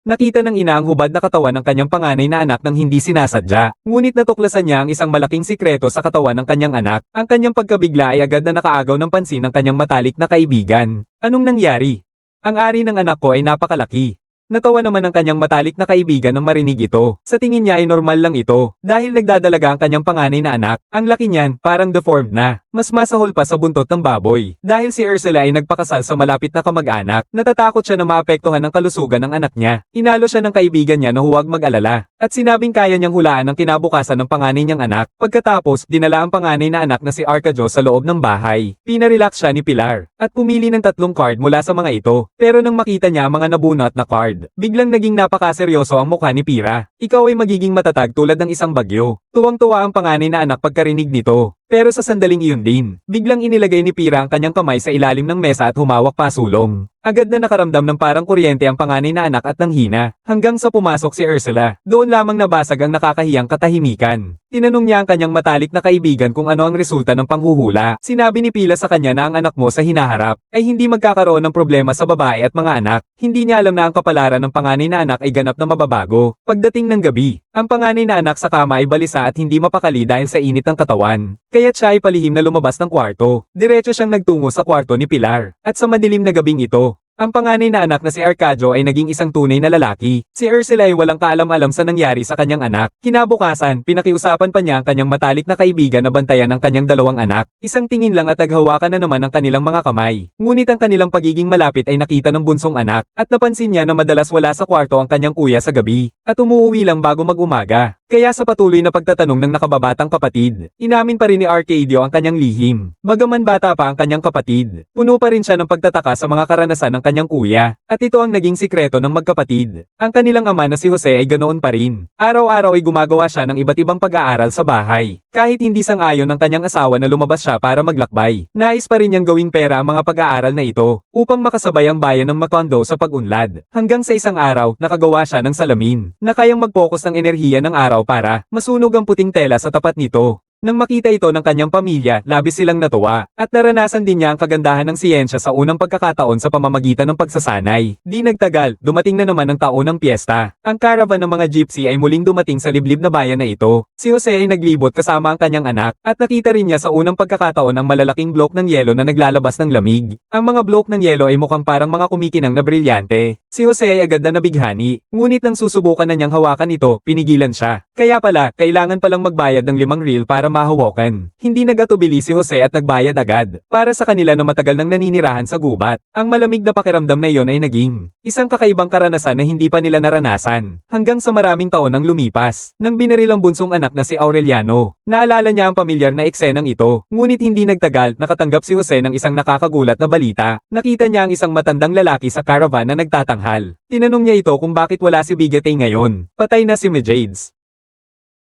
Nakita ng ina ang hubad na katawan ng kanyang panganay na anak nang hindi sinasadya. Ngunit natuklasan niya ang isang malaking sikreto sa katawan ng kanyang anak. Ang kanyang pagkabigla ay agad na nakaagaw ng pansin ng kanyang matalik na kaibigan. Anong nangyari? Ang ari ng anak ko ay napakalaki. Natawa naman ang kanyang matalik na kaibigan nang marinig ito. Sa tingin niya ay normal lang ito, dahil nagdadalaga ang kanyang panganay na anak. Ang laki niyan, parang deformed na. Mas masahol pa sa buntot ng baboy. Dahil si Ursula ay nagpakasal sa malapit na kamag-anak, natatakot siya na maapektuhan ang kalusugan ng anak niya. Inalo siya ng kaibigan niya na huwag mag-alala. At sinabing kaya niyang hulaan ang kinabukasan ng panganay niyang anak. Pagkatapos, dinala ang panganay na anak na si Arcadio sa loob ng bahay. Pinarelax siya ni Pilar, at pumili ng tatlong card mula sa mga ito. Pero nang makita niya ang mga nabunot na card, biglang naging napakaseryoso ang mukha ni Pira. Ikaw ay magiging matatag tulad ng isang bagyo. Tuwang-tuwa ang panganay na anak pagkarinig nito. Pero sa sandaling iyon din, biglang inilagay ni Pira ang kanyang kamay sa ilalim ng mesa at humawak pa sulong. Agad na nakaramdam ng parang kuryente ang panganay na anak at nanghina, hanggang sa pumasok si Ursula. Doon lamang nabasag ang nakakahiyang katahimikan. Tinanong niya ang kanyang matalik na kaibigan kung ano ang resulta ng panghuhula. Sinabi ni Pila sa kanya na ang anak mo sa hinaharap ay hindi magkakaroon ng problema sa babae at mga anak. Hindi niya alam na ang kapalaran ng panganay na anak ay ganap na mababago. Pagdating ng gabi, ang panganay na anak sa kama ay balisa at hindi mapakali dahil sa init ng katawan. Kaya't siya ay palihim na lumabas ng kwarto. Diretso siyang nagtungo sa kwarto ni Pilar. At sa madilim na gabing ito, ang panganay na anak na si Arcadio ay naging isang tunay na lalaki. Si Ursula ay walang kaalam-alam sa nangyari sa kanyang anak. Kinabukasan, pinakiusapan pa niya ang kanyang matalik na kaibigan na bantayan ang kanyang dalawang anak. Isang tingin lang at naghawakan na naman ang kanilang mga kamay. Ngunit ang kanilang pagiging malapit ay nakita ng bunsong anak at napansin niya na madalas wala sa kwarto ang kanyang kuya sa gabi at umuwi lang bago mag-umaga. Kaya sa patuloy na pagtatanong ng nakababatang kapatid, inamin pa rin ni Arcadio ang kanyang lihim. Bagaman bata pa ang kanyang kapatid, puno pa rin siya ng pagtataka sa mga karanasan ng kanyang kuya. At ito ang naging sikreto ng magkapatid. Ang kanilang ama na si Jose ay ganoon pa rin. Araw-araw ay gumagawa siya ng iba't ibang pag-aaral sa bahay. Kahit hindi sang-ayon ng kanyang asawa na lumabas siya para maglakbay, nais pa rin niyang gawing pera ang mga pag-aaral na ito upang makasabay ang bayan ng Macondo sa pag-unlad. Hanggang sa isang araw, nakagawa siya ng salamin na kayang mag-focus ng enerhiya ng araw para masunog ang puting tela sa tapat nito. Nang makita ito ng kanyang pamilya, labis silang natuwa, at naranasan din niya ang kagandahan ng siyensya sa unang pagkakataon sa pamamagitan ng pagsasanay. Di nagtagal, dumating na naman ang taon ng piyesta. Ang caravan ng mga gypsy ay muling dumating sa liblib na bayan na ito. Si Jose ay naglibot kasama ang kanyang anak, at nakita rin niya sa unang pagkakataon ang malalaking blok ng yelo na naglalabas ng lamig. Ang mga blok ng yelo ay mukhang parang mga kumikinang na brilyante. Si Jose ay agad na nabighani, ngunit nang susubukan na niyang hawakan ito, pinigilan siya. Kaya pala, kailangan palang magbayad ng limang reel para mahawakan. Hindi nagatubili si Jose at nagbayad agad, para sa kanila na matagal nang naninirahan sa gubat. Ang malamig na pakiramdam na iyon ay naging isang kakaibang karanasan na hindi pa nila naranasan, hanggang sa maraming taon ang lumipas. Nang binaril ang bunsong anak na si Aureliano, naalala niya ang pamilyar na eksenang ito, ngunit hindi nagtagal, nakatanggap si Jose ng isang nakakagulat na balita. Nakita niya ang isang matandang lalaki sa caravan na nagtatanghal. Tinanong niya ito kung bakit wala si Bigate ngayon. Patay na si Mejades.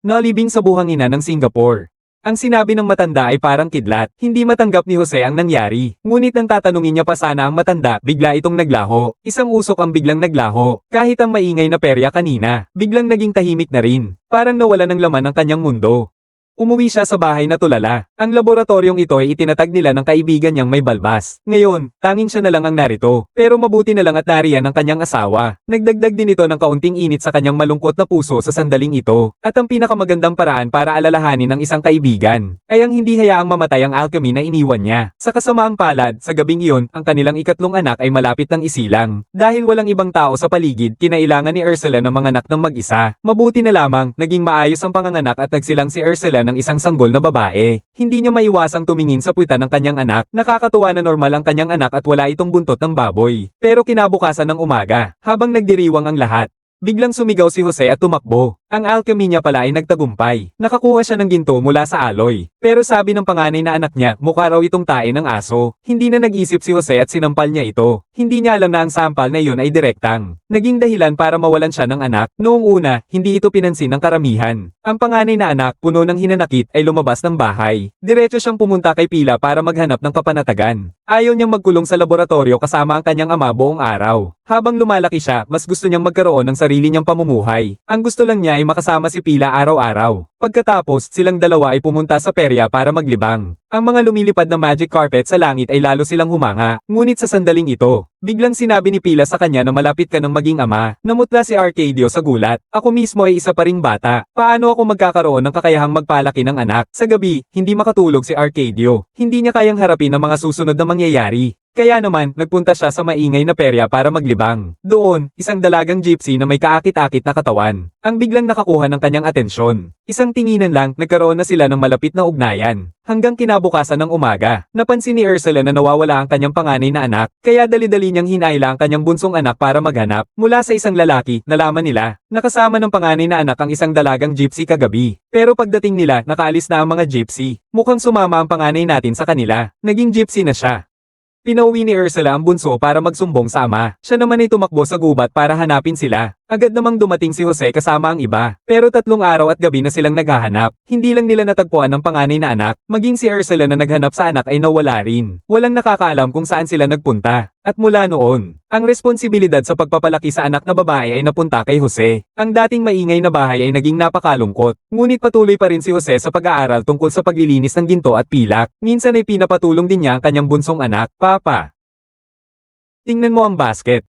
Nalibing sa buhang ina ng Singapore. Ang sinabi ng matanda ay parang kidlat, hindi matanggap ni Jose ang nangyari. Ngunit nang tatanungin niya pa sana ang matanda, bigla itong naglaho. Isang usok ang biglang naglaho. Kahit ang maingay na perya kanina, biglang naging tahimik na rin. Parang nawala ng laman ang kanyang mundo. Umuwi siya sa bahay na tulala. Ang laboratoryong ito ay itinatag nila ng kaibigan niyang may balbas. Ngayon, tanging siya na lang ang narito. Pero mabuti na lang at nariyan ang kanyang asawa. Nagdagdag din ito ng kaunting init sa kanyang malungkot na puso sa sandaling ito. At ang pinakamagandang paraan para alalahanin ng isang kaibigan ay ang hindi hayaang mamatay ang alchemy na iniwan niya. Sa kasamaang palad, sa gabing iyon, ang kanilang ikatlong anak ay malapit ng isilang. Dahil walang ibang tao sa paligid, kinailangan ni Ursula ng mga anak ng mag-isa. Mabuti na lamang, naging maayos ang panganganak at nagsilang si Ursula ng isang sanggol na babae. Hindi niya maiwasang tumingin sa puwitan ng kanyang anak. Nakakatuwa na normal ang kanyang anak at wala itong buntot ng baboy. Pero kinabukasan ng umaga, habang nagdiriwang ang lahat, Biglang sumigaw si Jose at tumakbo. Ang alchemy niya pala ay nagtagumpay. Nakakuha siya ng ginto mula sa aloy. Pero sabi ng panganay na anak niya, mukha raw itong tae ng aso. Hindi na nag-isip si Jose at sinampal niya ito. Hindi niya alam na ang sampal na iyon ay direktang. Naging dahilan para mawalan siya ng anak. Noong una, hindi ito pinansin ng karamihan. Ang panganay na anak, puno ng hinanakit, ay lumabas ng bahay. Diretso siyang pumunta kay Pila para maghanap ng kapanatagan. Ayaw niyang magkulong sa laboratorio kasama ang kanyang ama buong araw. Habang lumalaki siya, mas gusto niyang magkaroon ng sarili niyang pamumuhay. Ang gusto lang niya ay makasama si Pila araw-araw. Pagkatapos, silang dalawa ay pumunta sa perya para maglibang. Ang mga lumilipad na magic carpet sa langit ay lalo silang humanga, ngunit sa sandaling ito, biglang sinabi ni Pila sa kanya na malapit ka ng maging ama. Namutla si Arcadio sa gulat. Ako mismo ay isa pa ring bata. Paano ako magkakaroon ng kakayahang magpalaki ng anak? Sa gabi, hindi makatulog si Arcadio. Hindi niya kayang harapin ang mga susunod na mangyayari. Kaya naman, nagpunta siya sa maingay na perya para maglibang. Doon, isang dalagang gypsy na may kaakit-akit na katawan. Ang biglang nakakuha ng kanyang atensyon. Isang tinginan lang, nagkaroon na sila ng malapit na ugnayan. Hanggang kinabukasan ng umaga, napansin ni Ursula na nawawala ang kanyang panganay na anak, kaya dali-dali niyang hinayla ang kanyang bunsong anak para maghanap. Mula sa isang lalaki, nalaman nila, nakasama ng panganay na anak ang isang dalagang gypsy kagabi. Pero pagdating nila, nakaalis na ang mga gypsy. Mukhang sumama ang panganay natin sa kanila. Naging gypsy na siya. Pinauwi ni Ursula ang bunso para magsumbong sa ama. Siya naman ay tumakbo sa gubat para hanapin sila. Agad namang dumating si Jose kasama ang iba. Pero tatlong araw at gabi na silang naghahanap. Hindi lang nila natagpuan ang panganay na anak. Maging si Ursula na naghanap sa anak ay nawala rin. Walang nakakaalam kung saan sila nagpunta. At mula noon, ang responsibilidad sa pagpapalaki sa anak na babae ay napunta kay Jose. Ang dating maingay na bahay ay naging napakalungkot. Ngunit patuloy pa rin si Jose sa pag-aaral tungkol sa paglilinis ng ginto at pilak. Minsan ay pinapatulong din niya ang kanyang bunsong anak, Papa. Tingnan mo ang basket.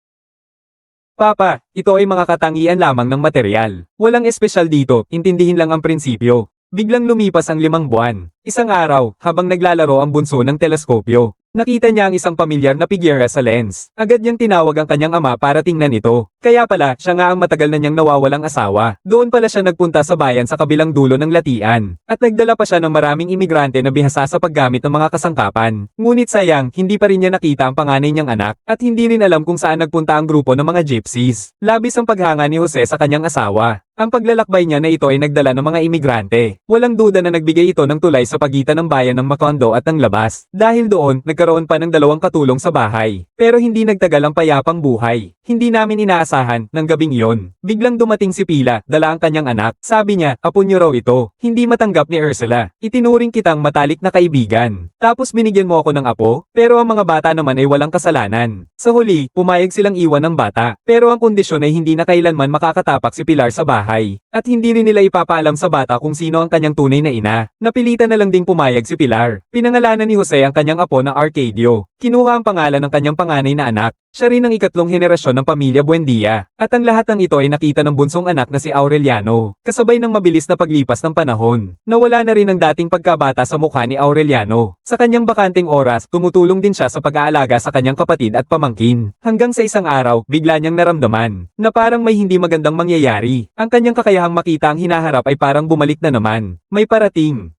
Papa, ito ay mga katangian lamang ng material. Walang espesyal dito, intindihin lang ang prinsipyo. Biglang lumipas ang limang buwan. Isang araw, habang naglalaro ang bunso ng teleskopyo, nakita niya ang isang pamilyar na figura sa lens. Agad niyang tinawag ang kanyang ama para tingnan ito. Kaya pala, siya nga ang matagal na niyang nawawalang asawa. Doon pala siya nagpunta sa bayan sa kabilang dulo ng latian. At nagdala pa siya ng maraming imigrante na bihasa sa paggamit ng mga kasangkapan. Ngunit sayang, hindi pa rin niya nakita ang panganay niyang anak, at hindi rin alam kung saan nagpunta ang grupo ng mga gypsies. Labis ang paghanga ni Jose sa kanyang asawa. Ang paglalakbay niya na ito ay nagdala ng mga imigrante. Walang duda na nagbigay ito ng tulay sa pagitan ng bayan ng Macondo at ng labas. Dahil doon, nagkaroon pa ng dalawang katulong sa bahay. Pero hindi nagtagal ang payapang buhay. Hindi namin inaasahan ng gabing iyon. Biglang dumating si Pila, dala ang kanyang anak. Sabi niya, apo niyo raw ito. Hindi matanggap ni Ursula. Itinuring kitang matalik na kaibigan. Tapos binigyan mo ako ng apo, pero ang mga bata naman ay walang kasalanan. Sa huli, pumayag silang iwan ng bata. Pero ang kondisyon ay hindi na kailanman makakatapak si Pilar sa bahay. At hindi rin nila ipapaalam sa bata kung sino ang kanyang tunay na ina. Napilitan na lang ding pumayag si Pilar. Pinangalanan ni Jose ang kanyang apo na Arcadio. Kinuha ang pangalan ng kanyang panganay na anak. Siya rin ang ikatlong henerasyon ng pamilya Buendia. At ang lahat ng ito ay nakita ng bunsong anak na si Aureliano. Kasabay ng mabilis na paglipas ng panahon. Nawala na rin ang dating pagkabata sa mukha ni Aureliano. Sa kanyang bakanting oras, tumutulong din siya sa pag-aalaga sa kanyang kapatid at pamangkin. Hanggang sa isang araw, bigla niyang naramdaman na parang may hindi magandang mangyayari. Ang kanyang kakayahang makita ang hinaharap ay parang bumalik na naman. May parating.